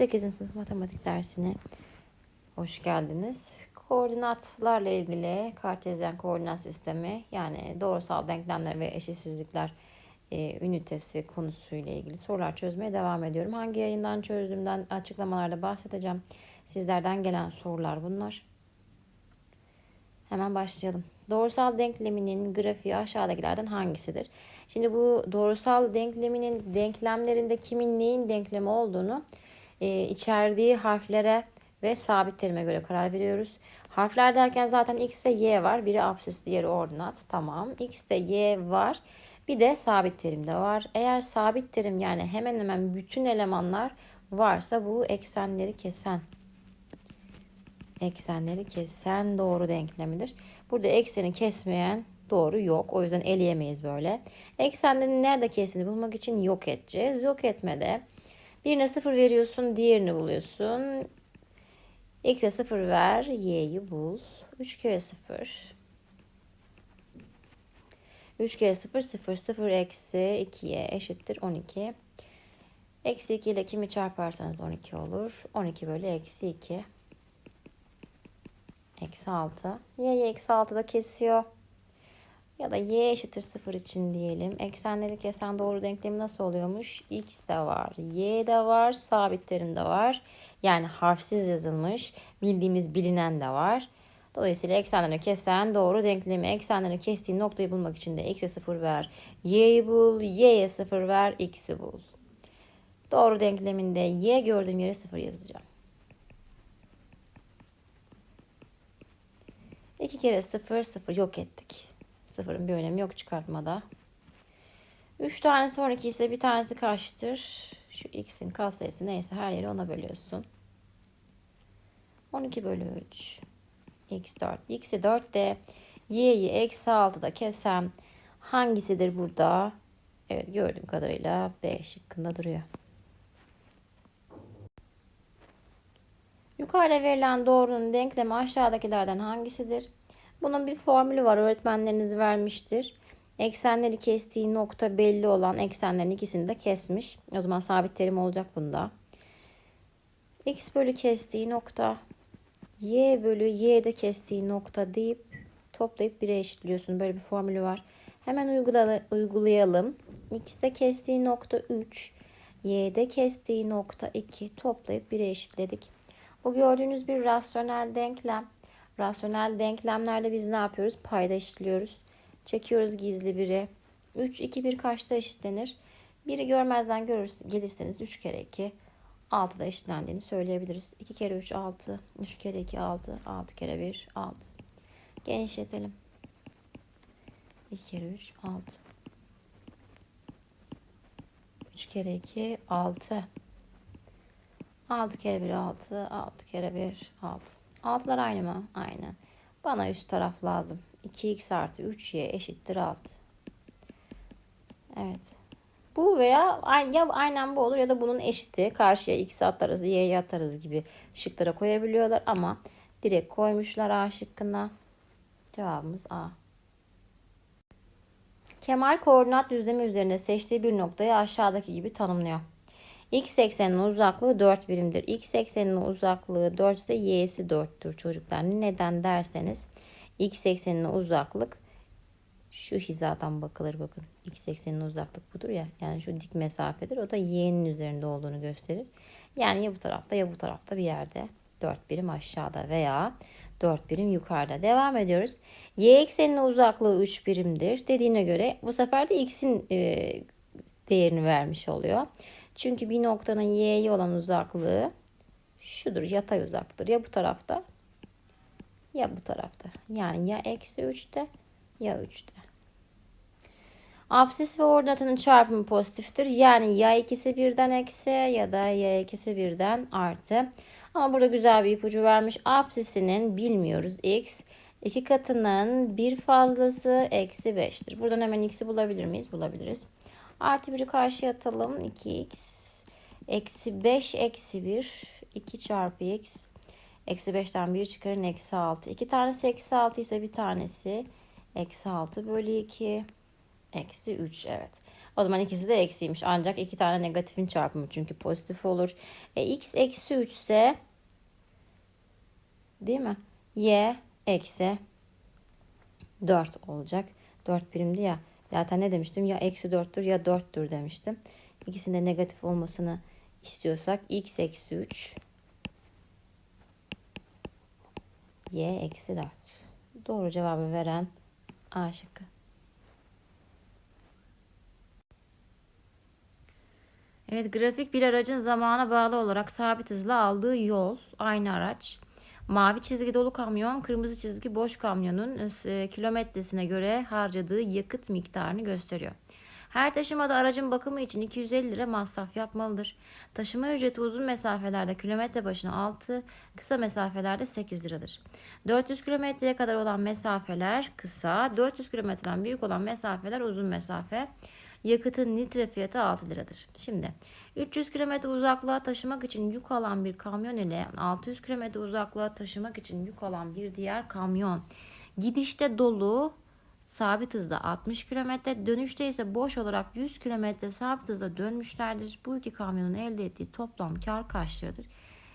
Herkese merhabalar. 8. sınıf matematik dersine hoş geldiniz. Koordinatlarla ilgili kartezyen koordinat sistemi yani doğrusal denklemler ve eşitsizlikler e, ünitesi konusuyla ilgili sorular çözmeye devam ediyorum. Hangi yayından çözdüğümden açıklamalarda bahsedeceğim. Sizlerden gelen sorular bunlar. Hemen başlayalım. Doğrusal denkleminin grafiği aşağıdakilerden hangisidir? Şimdi bu doğrusal denkleminin denklemlerinde kimin neyin denklemi olduğunu e, içerdiği harflere ve sabit terime göre karar veriyoruz. Harfler derken zaten x ve y var. Biri absis, diğeri ordinat. Tamam. x de y var. Bir de sabit terim de var. Eğer sabit terim yani hemen hemen bütün elemanlar varsa bu eksenleri kesen eksenleri kesen doğru denklemidir. Burada ekseni kesmeyen doğru yok. O yüzden eleyemeyiz böyle. Eksenlerin nerede kestiğini bulmak için yok edeceğiz. Yok etmede birine sıfır veriyorsun, diğerini buluyorsun. X'e sıfır ver, Y'yi bul. 3 kere sıfır. 3 kere 0 0 0 eksi 2'ye eşittir 12. Eksi 2 ile kimi çarparsanız 12 olur. 12 bölü eksi 2. Eksi 6. Y'yi eksi 6'da kesiyor. Ya da y eşittir 0 için diyelim. Eksenleri kesen doğru denklemi nasıl oluyormuş? X de var, y de var, sabit terim de var. Yani harfsiz yazılmış. Bildiğimiz bilinen de var. Dolayısıyla eksenleri kesen doğru denklemi eksenleri kestiği noktayı bulmak için de x'e 0 ver, y'yi bul, y'ye 0 ver, x'i bul. Doğru denkleminde y gördüğüm yere 0 yazacağım. 2 kere 0 0 yok ettik. Sıfırın bir önemi yok çıkartmada. 3 tanesi 12 ise bir tanesi kaçtır? Şu x'in katsayısı neyse her yeri ona bölüyorsun. 12 bölü 3. x 4. x'i 4 de y'yi eksi 6'da kesem hangisidir burada? Evet gördüğüm kadarıyla B şıkkında duruyor. Yukarıda verilen doğrunun denklemi aşağıdakilerden hangisidir? Bunun bir formülü var. Öğretmenleriniz vermiştir. Eksenleri kestiği nokta belli olan eksenlerin ikisini de kesmiş. O zaman sabit terim olacak bunda. X bölü kestiği nokta Y bölü Y'de kestiği nokta deyip toplayıp 1'e eşitliyorsun. Böyle bir formülü var. Hemen uygulayalım. X'de kestiği nokta 3. Y'de kestiği nokta 2. Toplayıp 1'e eşitledik. Bu gördüğünüz bir rasyonel denklem. Rasyonel denklemlerde biz ne yapıyoruz? Payda eşitliyoruz. Çekiyoruz gizli biri. 3, 2, 1 kaçta eşitlenir? Biri görmezden görürüz, gelirseniz 3 kere 2 6'da eşitlendiğini söyleyebiliriz. 2 kere 3 6, 3 kere 2 6, 6 kere 1 6. Genişletelim. 2 kere 3 6. 3 kere 2 6. 6 kere 1 6, 6 kere 1 6. Altılar aynı mı? Aynen. Bana üst taraf lazım. 2x artı 3y eşittir 6. Evet. Bu veya ya aynen bu olur ya da bunun eşiti. Karşıya x atarız, y'ye atarız gibi şıklara koyabiliyorlar ama direkt koymuşlar A şıkkına. Cevabımız A. Kemal koordinat düzlemi üzerinde seçtiği bir noktayı aşağıdaki gibi tanımlıyor. X ekseninin uzaklığı 4 birimdir. X ekseninin uzaklığı 4 ise y'si 4'tür çocuklar. Neden derseniz x ekseninin uzaklık şu hizadan bakılır bakın. X ekseninin uzaklık budur ya. Yani şu dik mesafedir. O da y'nin üzerinde olduğunu gösterir. Yani ya bu tarafta ya bu tarafta bir yerde. 4 birim aşağıda veya 4 birim yukarıda. Devam ediyoruz. Y ekseninin uzaklığı 3 birimdir. Dediğine göre bu sefer de x'in e, değerini vermiş oluyor. Çünkü bir noktanın y'ye olan uzaklığı şudur. Yatay uzaklıktır. Ya bu tarafta ya bu tarafta. Yani ya eksi 3'te ya 3'te. Absis ve ordinatının çarpımı pozitiftir. Yani ya ikisi birden eksi ya da ya ikisi birden artı. Ama burada güzel bir ipucu vermiş. Absisinin bilmiyoruz x. iki katının bir fazlası eksi 5'tir. Buradan hemen x'i bulabilir miyiz? Bulabiliriz. Artı 1'i karşıya atalım. 2x eksi 5 eksi 1 2 çarpı x eksi 5'ten 1 çıkarın eksi 6. 2 tanesi eksi 6 ise bir tanesi eksi 6 bölü 2 eksi 3 evet. O zaman ikisi de eksiymiş. Ancak iki tane negatifin çarpımı çünkü pozitif olur. E, x eksi 3 ise değil mi? y eksi 4 olacak. 4 birimdi ya. Zaten ne demiştim? Ya eksi 4'tür ya 4'tür demiştim. İkisinde negatif olmasını istiyorsak x eksi 3 y eksi 4. Doğru cevabı veren A şıkkı. Evet grafik bir aracın zamana bağlı olarak sabit hızla aldığı yol. Aynı araç. Mavi çizgi dolu kamyon, kırmızı çizgi boş kamyonun e, kilometresine göre harcadığı yakıt miktarını gösteriyor. Her taşımada aracın bakımı için 250 lira masraf yapmalıdır. Taşıma ücreti uzun mesafelerde kilometre başına 6, kısa mesafelerde 8 liradır. 400 kilometreye kadar olan mesafeler kısa, 400 kilometreden büyük olan mesafeler uzun mesafe. Yakıtın litre fiyatı 6 liradır. Şimdi 300 km uzaklığa taşımak için yük alan bir kamyon ile 600 km uzaklığa taşımak için yük alan bir diğer kamyon. Gidişte dolu sabit hızda 60 km, dönüşte ise boş olarak 100 km sabit hızda dönmüşlerdir. Bu iki kamyonun elde ettiği toplam kar kaç liradır?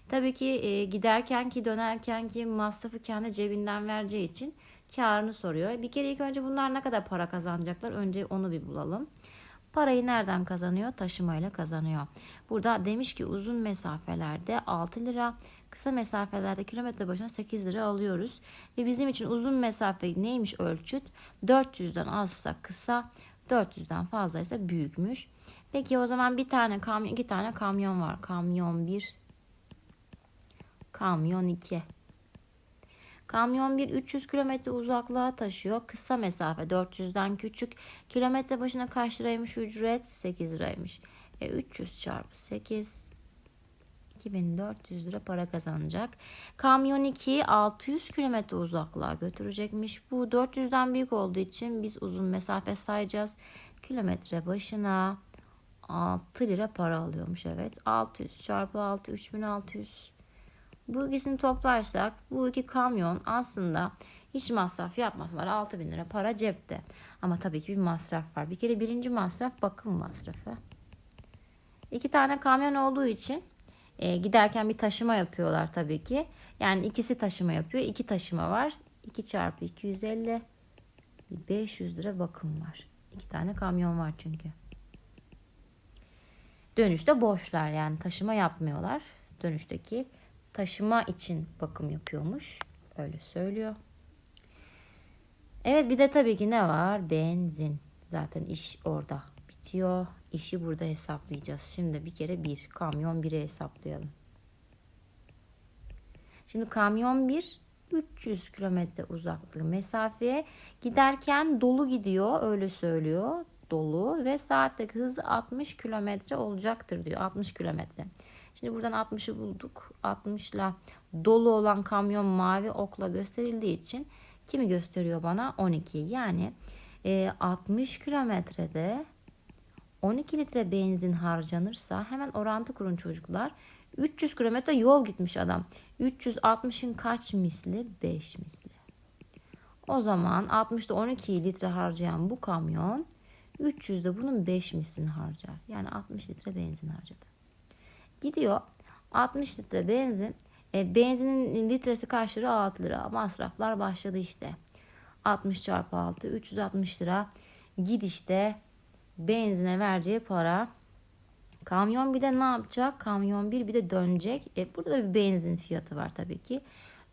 Tabii ki e, giderken ki dönerken ki masrafı kendi cebinden vereceği için karını soruyor. Bir kere ilk önce bunlar ne kadar para kazanacaklar? Önce onu bir bulalım. Parayı nereden kazanıyor? Taşımayla kazanıyor. Burada demiş ki uzun mesafelerde 6 lira, kısa mesafelerde kilometre başına 8 lira alıyoruz. Ve bizim için uzun mesafe neymiş ölçüt? 400'den azsa kısa, 400'den fazlaysa büyükmüş. Peki o zaman bir tane kamyon, iki tane kamyon var. Kamyon 1, kamyon 2. Kamyon bir 300 kilometre uzaklığa taşıyor. Kısa mesafe 400'den küçük. Kilometre başına kaç liraymış ücret? 8 liraymış. E 300 çarpı 8 2400 lira para kazanacak. Kamyon 2 600 kilometre uzaklığa götürecekmiş. Bu 400'den büyük olduğu için biz uzun mesafe sayacağız. Kilometre başına 6 lira para alıyormuş evet. 600 çarpı 6 3600 bu ikisini toplarsak bu iki kamyon aslında hiç masraf yapmasalar 6 bin lira para cepte. Ama tabii ki bir masraf var. Bir kere birinci masraf bakım masrafı. İki tane kamyon olduğu için e, giderken bir taşıma yapıyorlar tabii ki. Yani ikisi taşıma yapıyor. İki taşıma var. 2 çarpı 250 500 lira bakım var. İki tane kamyon var çünkü. Dönüşte boşlar yani taşıma yapmıyorlar. Dönüşteki taşıma için bakım yapıyormuş. Öyle söylüyor. Evet bir de tabii ki ne var? Benzin. Zaten iş orada bitiyor. İşi burada hesaplayacağız. Şimdi bir kere bir. Kamyon 1'e hesaplayalım. Şimdi kamyon 1 300 kilometre uzaklığı mesafeye giderken dolu gidiyor öyle söylüyor dolu ve saatteki hızı 60 kilometre olacaktır diyor 60 kilometre. Şimdi buradan 60'ı bulduk. 60 ile dolu olan kamyon mavi okla gösterildiği için kimi gösteriyor bana? 12. Yani e, 60 kilometrede 12 litre benzin harcanırsa hemen orantı kurun çocuklar. 300 kilometre yol gitmiş adam. 360'ın kaç misli? 5 misli. O zaman 60'da 12 litre harcayan bu kamyon 300'de bunun 5 mislini harcar. Yani 60 litre benzin harcadı. Gidiyor 60 litre benzin. E, benzinin litresi kaç lira? 6 lira. Masraflar başladı işte. 60 çarpı 6 360 lira. Gidişte benzine vereceği para. Kamyon bir de ne yapacak? Kamyon bir bir de dönecek. E, burada da bir benzin fiyatı var tabii ki.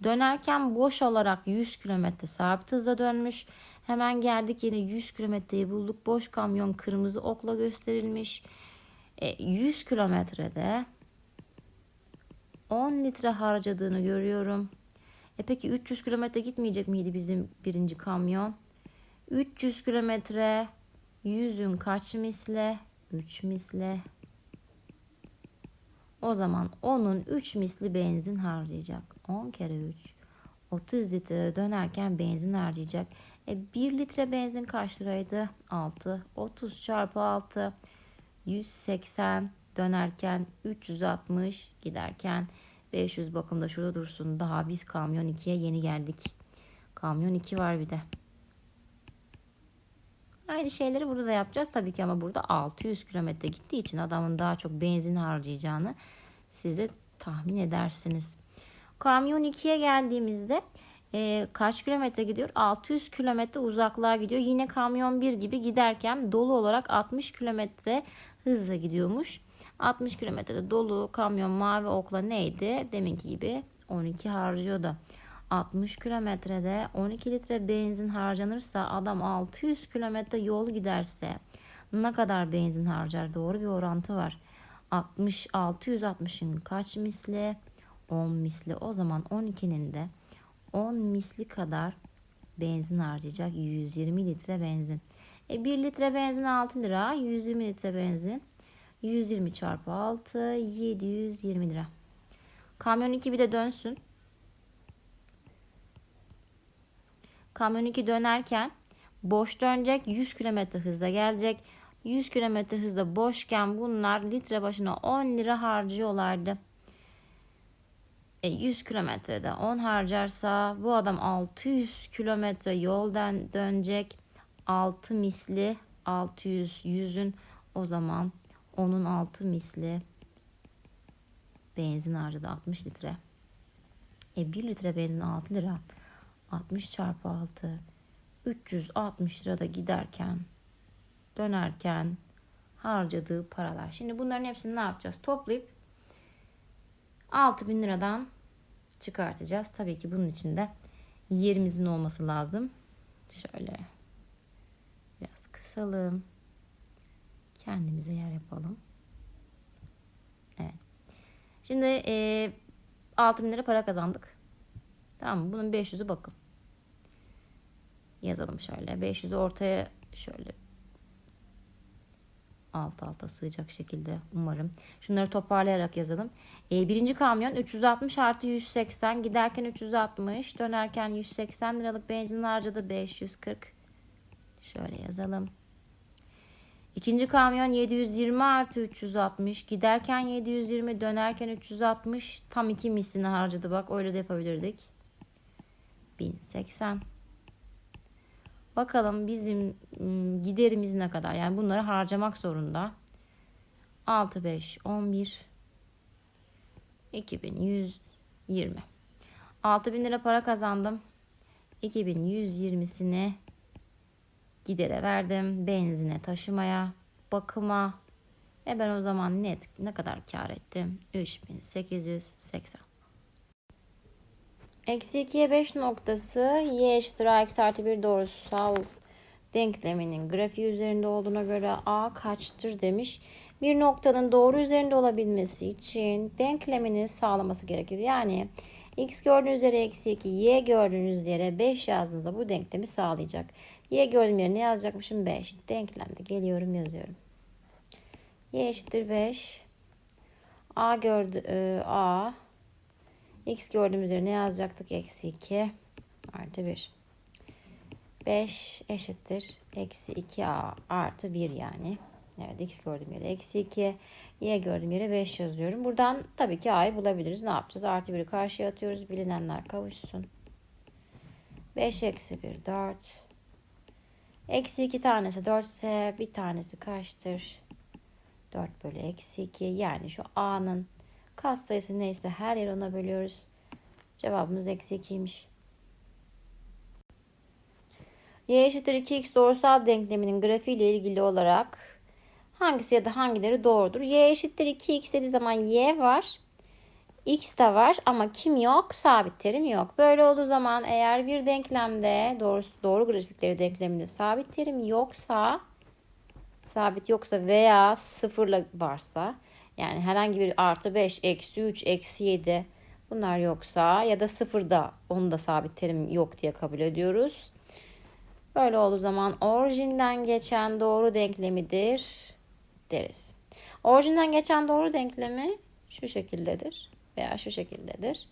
Dönerken boş olarak 100 kilometre sabit hızla dönmüş. Hemen geldik yine 100 kilometreyi bulduk. Boş kamyon kırmızı okla gösterilmiş. E, 100 kilometrede 10 litre harcadığını görüyorum. E peki 300 kilometre gitmeyecek miydi bizim birinci kamyon? 300 kilometre 100'ün kaç misle? 3 misle. O zaman onun 3 misli benzin harcayacak. 10 kere 3. 30 litre dönerken benzin harcayacak. E 1 litre benzin kaç liraydı? 6. 30 çarpı 6. 180 dönerken 360 giderken 500 bakımda şurada dursun. Daha biz kamyon 2'ye yeni geldik. Kamyon 2 var bir de. Aynı şeyleri burada da yapacağız tabii ki ama burada 600 kilometre gittiği için adamın daha çok benzin harcayacağını siz de tahmin edersiniz. Kamyon 2'ye geldiğimizde e, kaç kilometre gidiyor? 600 kilometre uzaklığa gidiyor. Yine kamyon 1 gibi giderken dolu olarak 60 kilometre hızla gidiyormuş. 60 kilometrede dolu kamyon mavi okla neydi? Deminki gibi 12 harcıyordu. 60 kilometrede 12 litre benzin harcanırsa adam 600 kilometre yol giderse ne kadar benzin harcar? Doğru bir orantı var. 60 660'ın kaç misli? 10 misli. O zaman 12'nin de 10 misli kadar benzin harcayacak. 120 litre benzin. E 1 litre benzin 6 lira. 120 litre benzin. 120 çarpı 6 720 lira. Kamyon 2 bir de dönsün. Kamyon 2 dönerken boş dönecek 100 km hızla gelecek. 100 km hızla boşken bunlar litre başına 10 lira harcıyorlardı. E 100 kilometrede 10 harcarsa bu adam 600 kilometre yoldan dönecek. 6 misli 600 yüzün o zaman onun 6 misli benzin harcadı 60 litre. E 1 litre benzin 6 lira. 60 çarpı 6 360 lirada giderken dönerken harcadığı paralar. Şimdi bunların hepsini ne yapacağız? Toplayıp 6000 liradan çıkartacağız. Tabii ki bunun için de yerimizin olması lazım. Şöyle kısalım. Kendimize yer yapalım. Evet. Şimdi e, 6000 lira para kazandık. Tamam mı? Bunun 500'ü bakın. Yazalım şöyle. 500'ü ortaya şöyle alt alta sığacak şekilde umarım. Şunları toparlayarak yazalım. E, birinci kamyon 360 artı 180 giderken 360 dönerken 180 liralık benzin harcadı 540. Şöyle yazalım. İkinci kamyon 720 artı 360 giderken 720 dönerken 360 tam iki mislini harcadı bak öyle de yapabilirdik. 1080. Bakalım bizim ım, giderimiz ne kadar? Yani bunları harcamak zorunda. 6 5 11 2120. 6000 lira para kazandım. 2120'sini gidere verdim. Benzine, taşımaya, bakıma ve ben o zaman net ne kadar kar ettim? 3880. Eksi 2'ye 5 noktası y eşittir a eksi artı 1 doğrusal denkleminin grafiği üzerinde olduğuna göre a kaçtır demiş. Bir noktanın doğru üzerinde olabilmesi için denklemini sağlaması gerekir. Yani x gördüğünüz üzere eksi 2, y gördüğünüz yere 5 yazdığınızda bu denklemi sağlayacak. Y gördüğüm yere ne yazacakmışım? 5. Denklemde geliyorum yazıyorum. y eşittir 5. a gördü e, a X gördüğümüz üzere ne yazacaktık? Eksi 2 artı 1. 5 eşittir. Eksi 2A artı 1 yani. Evet X gördüğüm yere eksi 2. Y gördüğüm yere 5 yazıyorum. Buradan tabii ki A'yı bulabiliriz. Ne yapacağız? Artı 1'i karşıya atıyoruz. Bilinenler kavuşsun. 5 eksi 1 4. Eksi 2 tanesi 4 ise bir tanesi kaçtır? 4 bölü eksi 2. Yani şu A'nın Kas sayısı neyse her yer ona bölüyoruz. Cevabımız eksi 2'ymiş. Y eşittir 2x doğrusal denkleminin grafiği ile ilgili olarak hangisi ya da hangileri doğrudur? Y eşittir 2x dediği zaman y var. X de var ama kim yok? Sabit terim yok. Böyle olduğu zaman eğer bir denklemde doğru, doğru grafikleri denkleminde sabit terim yoksa sabit yoksa veya sıfırla varsa yani herhangi bir artı 5, eksi 3, eksi 7 bunlar yoksa ya da sıfırda onu da sabit terim yok diye kabul ediyoruz. Böyle olduğu zaman orijinden geçen doğru denklemidir deriz. Orijinden geçen doğru denklemi şu şekildedir veya şu şekildedir.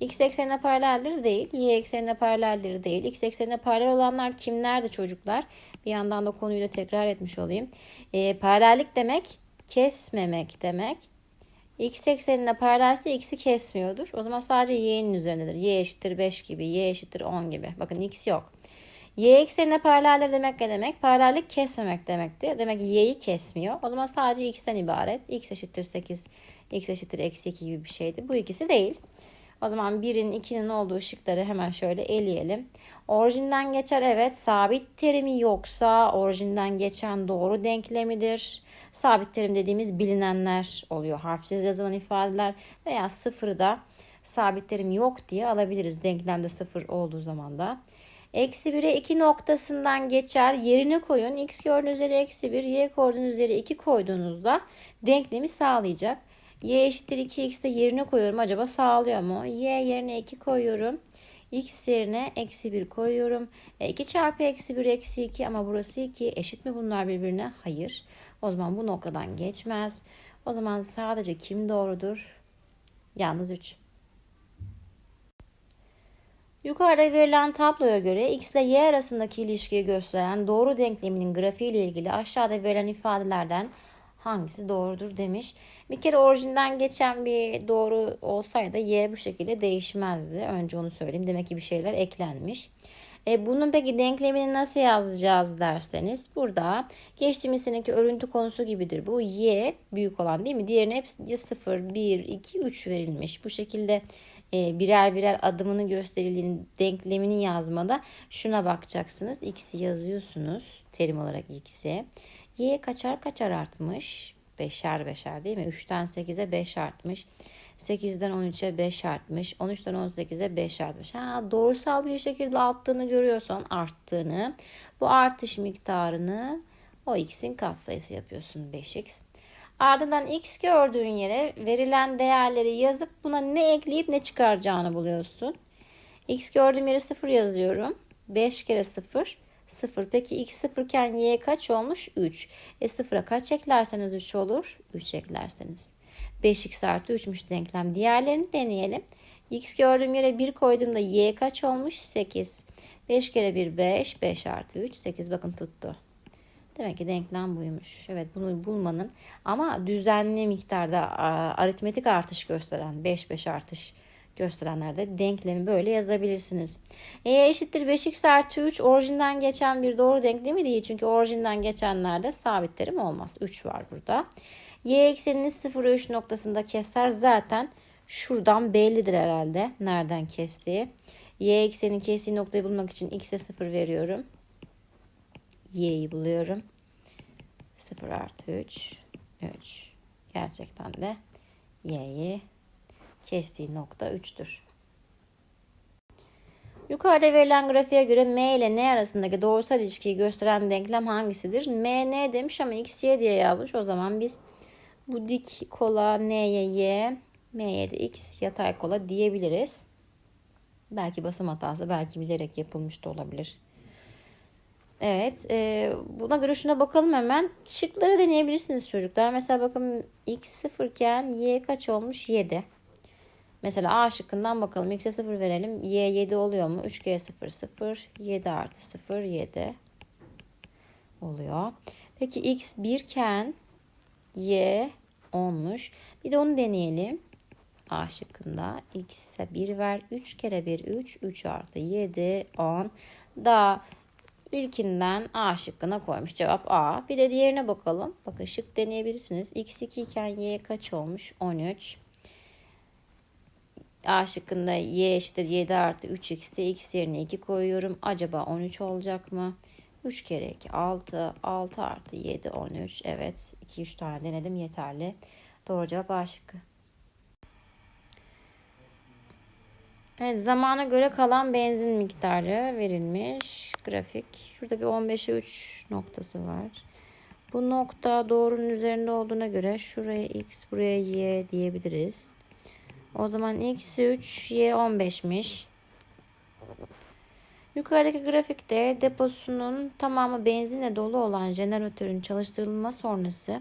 X eksenine paraleldir değil, Y eksenine paraleldir değil. X eksenine paralel olanlar kimlerdi çocuklar? Bir yandan da konuyu da tekrar etmiş olayım. E, paralellik demek kesmemek demek. X eksenine paralelse x'i kesmiyordur. O zaman sadece y'nin üzerindedir. y eşittir 5 gibi, y eşittir 10 gibi. Bakın x yok. Y eksenine paraleldir demek ne demek? Paralellik kesmemek demekti. Demek ki y'yi kesmiyor. O zaman sadece x'ten ibaret. x eşittir 8, x eşittir eksi 2 gibi bir şeydi. Bu ikisi değil. O zaman 1'in 2'nin olduğu şıkları hemen şöyle eleyelim. Orijinden geçer evet. Sabit terimi yoksa orijinden geçen doğru denklemidir. Sabit terim dediğimiz bilinenler oluyor. Harfsiz yazılan ifadeler veya sıfırda sabit terim yok diye alabiliriz. Denklemde sıfır olduğu zaman da. Eksi 1'e 2 noktasından geçer. Yerine koyun. X gördüğünüz üzeri eksi 1, Y gördüğünüz üzeri 2 koyduğunuzda denklemi sağlayacak. Y eşittir 2x de yerine koyuyorum. Acaba sağlıyor mu? Y yerine 2 koyuyorum. X yerine eksi 1 koyuyorum. E, 2 çarpı eksi 1 eksi 2 ama burası 2. Eşit mi bunlar birbirine? Hayır. O zaman bu noktadan geçmez. O zaman sadece kim doğrudur? Yalnız 3. Yukarıda verilen tabloya göre x ile y arasındaki ilişkiyi gösteren doğru denkleminin grafiği ile ilgili aşağıda verilen ifadelerden hangisi doğrudur demiş. Bir kere orijinden geçen bir doğru olsaydı y bu şekilde değişmezdi. Önce onu söyleyeyim. Demek ki bir şeyler eklenmiş. E, bunun peki denklemini nasıl yazacağız derseniz burada geçtiğimiz seneki örüntü konusu gibidir. Bu y büyük olan değil mi? Diğerine hepsi 0, 1, 2, 3 verilmiş. Bu şekilde e, birer birer adımını gösterildiğini denklemini yazmada şuna bakacaksınız. X'i yazıyorsunuz terim olarak x'i. Y kaçar kaçar artmış? Beşer beşer değil mi? 3'ten 8'e 5 artmış. 8'den 13'e 5 artmış. 13'ten 18'e 5 artmış. Ha, doğrusal bir şekilde arttığını görüyorsan arttığını bu artış miktarını o x'in katsayısı yapıyorsun 5x. Ardından x gördüğün yere verilen değerleri yazıp buna ne ekleyip ne çıkaracağını buluyorsun. x gördüğüm yere 0 yazıyorum. 5 kere 0 0. Peki x 0 iken y kaç olmuş? 3. E 0'a kaç eklerseniz 3 olur? 3 eklerseniz. 5x artı 3'müş denklem. Diğerlerini deneyelim. x gördüğüm yere 1 koyduğumda y kaç olmuş? 8. 5 kere 1 5. 5 artı 3 8. Bakın tuttu. Demek ki denklem buymuş. Evet bunu bulmanın ama düzenli miktarda aritmetik artış gösteren 5 5 artış gösterenlerde denklemi böyle yazabilirsiniz. E eşittir 5x artı 3 orijinden geçen bir doğru denklemi değil. Çünkü orijinden geçenlerde sabit terim olmaz. 3 var burada. Y eksenini 0 3 noktasında keser zaten şuradan bellidir herhalde. Nereden kestiği. Y eksenin kestiği noktayı bulmak için x'e 0 veriyorum. Y'yi buluyorum. 0 artı 3. 3. Gerçekten de Y'yi kestiği nokta 3'tür. Yukarıda verilen grafiğe göre M ile N arasındaki doğrusal ilişkiyi gösteren denklem hangisidir? M N demiş ama X Y diye yazmış. O zaman biz bu dik kola N'ye Y, M'ye de X yatay kola diyebiliriz. Belki basım hatası, belki bilerek yapılmış da olabilir. Evet. E, buna göre şuna bakalım hemen. Şıkları deneyebilirsiniz çocuklar. Mesela bakın x 0 iken y kaç olmuş? 7. Mesela A şıkkından bakalım. X'e 0 verelim. Y 7 oluyor mu? 3 kere 0 0. 7 artı 0 7 oluyor. Peki X 1 iken Y 10'muş. Bir de onu deneyelim. A şıkkında X'e 1 ver. 3 kere 1 3. 3 artı 7 10. Daha İlkinden A şıkkına koymuş. Cevap A. Bir de diğerine bakalım. Bakın şık deneyebilirsiniz. X2 iken Y kaç olmuş? 13. A şıkkında Y eşittir 7 artı 3X'te X yerine 2 koyuyorum. Acaba 13 olacak mı? 3 kere 2 6. 6 artı 7 13. Evet 2-3 tane denedim yeterli. Doğru cevap A şıkkı. Evet, zamana göre kalan benzin miktarı verilmiş. Grafik. Şurada bir 15'e 3 noktası var. Bu nokta doğrunun üzerinde olduğuna göre şuraya x, buraya y diyebiliriz. O zaman x 3, y 15'miş. Yukarıdaki grafikte deposunun tamamı benzinle dolu olan jeneratörün çalıştırılma sonrası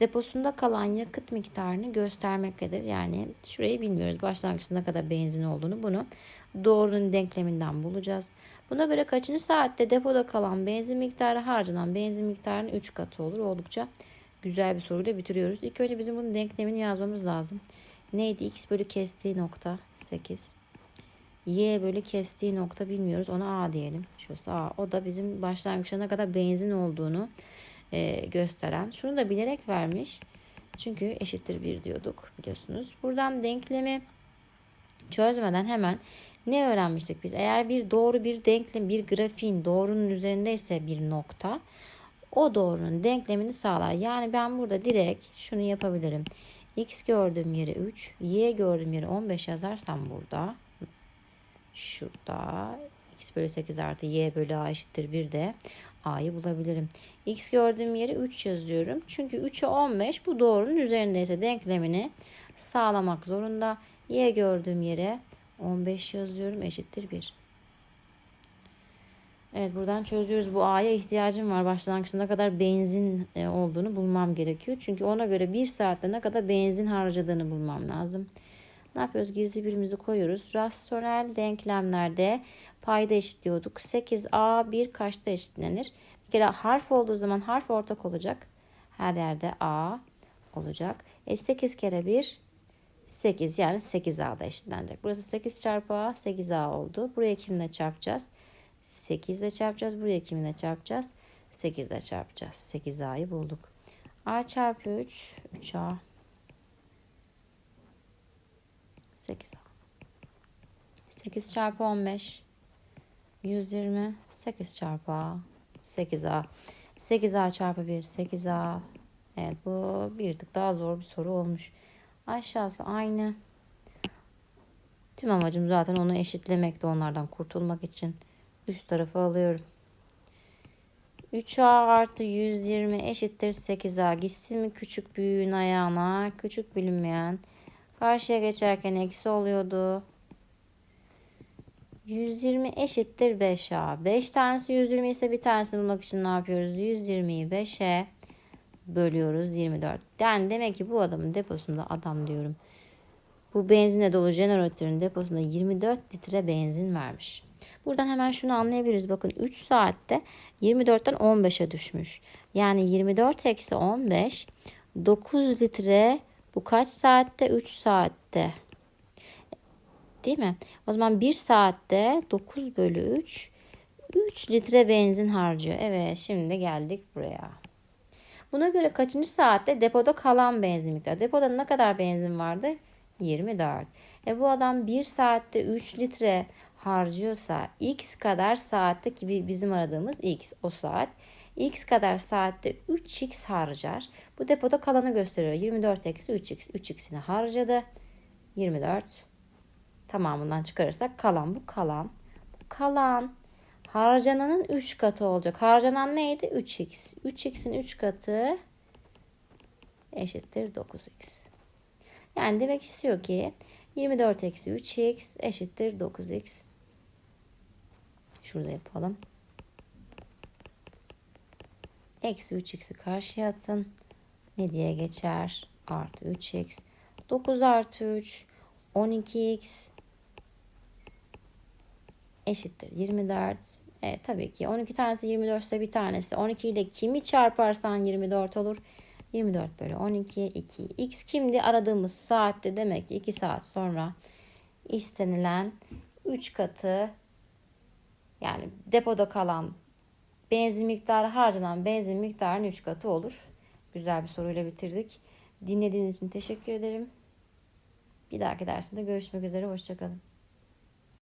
deposunda kalan yakıt miktarını göstermektedir. Yani şurayı bilmiyoruz. Başlangıçta kadar benzin olduğunu bunu doğrunun denkleminden bulacağız. Buna göre kaçıncı saatte depoda kalan benzin miktarı harcanan benzin miktarının 3 katı olur. Oldukça güzel bir soruyla bitiriyoruz. İlk önce bizim bunun denklemini yazmamız lazım. Neydi? X bölü kestiği nokta 8. Y bölü kestiği nokta bilmiyoruz. Ona A diyelim. Şurası A. O da bizim başlangıçta ne kadar benzin olduğunu e, gösteren. Şunu da bilerek vermiş. Çünkü eşittir 1 diyorduk biliyorsunuz. Buradan denklemi çözmeden hemen ne öğrenmiştik biz? Eğer bir doğru bir denklem, bir grafiğin doğrunun üzerindeyse bir nokta o doğrunun denklemini sağlar. Yani ben burada direkt şunu yapabilirim. X gördüğüm yere 3, Y gördüğüm yere 15 yazarsam burada şurada x bölü 8 artı y bölü a eşittir 1 de a'yı bulabilirim. x gördüğüm yere 3 yazıyorum. Çünkü 3'e 15 bu doğrunun üzerindeyse denklemini sağlamak zorunda. y gördüğüm yere 15 yazıyorum eşittir 1. Evet buradan çözüyoruz. Bu A'ya ihtiyacım var. Başlangıçta ne kadar benzin e, olduğunu bulmam gerekiyor. Çünkü ona göre bir saatte ne kadar benzin harcadığını bulmam lazım. Ne yapıyoruz? Gizli birimizi koyuyoruz. Rasyonel denklemlerde payda eşitliyorduk. 8A 1 kaçta eşitlenir? Bir kere harf olduğu zaman harf ortak olacak. Her yerde A olacak. E 8 kere 1 8 yani 8A'da eşitlenecek. Burası 8 çarpı A 8A oldu. Buraya kimle çarpacağız? 8 ile çarpacağız. Buraya kiminle çarpacağız? 8 ile çarpacağız. 8A'yı bulduk. A çarpı 3 3A 8A 8 çarpı 15 120 8 çarpı A 8A 8A çarpı 1 8A Evet bu bir tık daha zor bir soru olmuş. Aşağısı aynı. Tüm amacım zaten onu eşitlemekte onlardan kurtulmak için. Üst tarafı alıyorum. 3A artı 120 eşittir 8A. Gitsin mi küçük büyüğün ayağına? Küçük bilinmeyen. Karşıya geçerken eksi oluyordu. 120 eşittir 5A. 5 tanesi 120 ise bir tanesini bulmak için ne yapıyoruz? 120'yi 5'e bölüyoruz 24. Yani demek ki bu adamın deposunda adam diyorum. Bu benzinle dolu jeneratörün deposunda 24 litre benzin vermiş. Buradan hemen şunu anlayabiliriz. Bakın 3 saatte 24'ten 15'e düşmüş. Yani 24 eksi 15 9 litre bu kaç saatte? 3 saatte. Değil mi? O zaman 1 saatte 9 bölü 3 3 litre benzin harcıyor. Evet şimdi geldik buraya. Buna göre kaçıncı saatte depoda kalan benzin miktarı? Depoda ne kadar benzin vardı? 24. E bu adam 1 saatte 3 litre harcıyorsa x kadar saatte ki bizim aradığımız x o saat x kadar saatte 3x harcar. Bu depoda kalanı gösteriyor. 24 eksi 3x. 3x'ini harcadı. 24 tamamından çıkarırsak kalan bu kalan. Bu kalan harcananın 3 katı olacak. Harcanan neydi? 3x. 3x'in 3 katı eşittir 9x. Yani demek istiyor ki 24 eksi 3x eşittir 9x. Şurada yapalım. Eksi 3x'i karşıya atın. Ne diye geçer? Artı 3x. 9 artı 3 12x eşittir 24. Evet tabii ki 12 tanesi 24 ise bir tanesi 12 ile kimi çarparsan 24 olur. 24 bölü 12 2. X kimdi? Aradığımız saatte demek ki 2 saat sonra istenilen 3 katı yani depoda kalan benzin miktarı harcanan benzin miktarının 3 katı olur. Güzel bir soruyla bitirdik. Dinlediğiniz için teşekkür ederim. Bir dahaki dersinde görüşmek üzere. Hoşçakalın.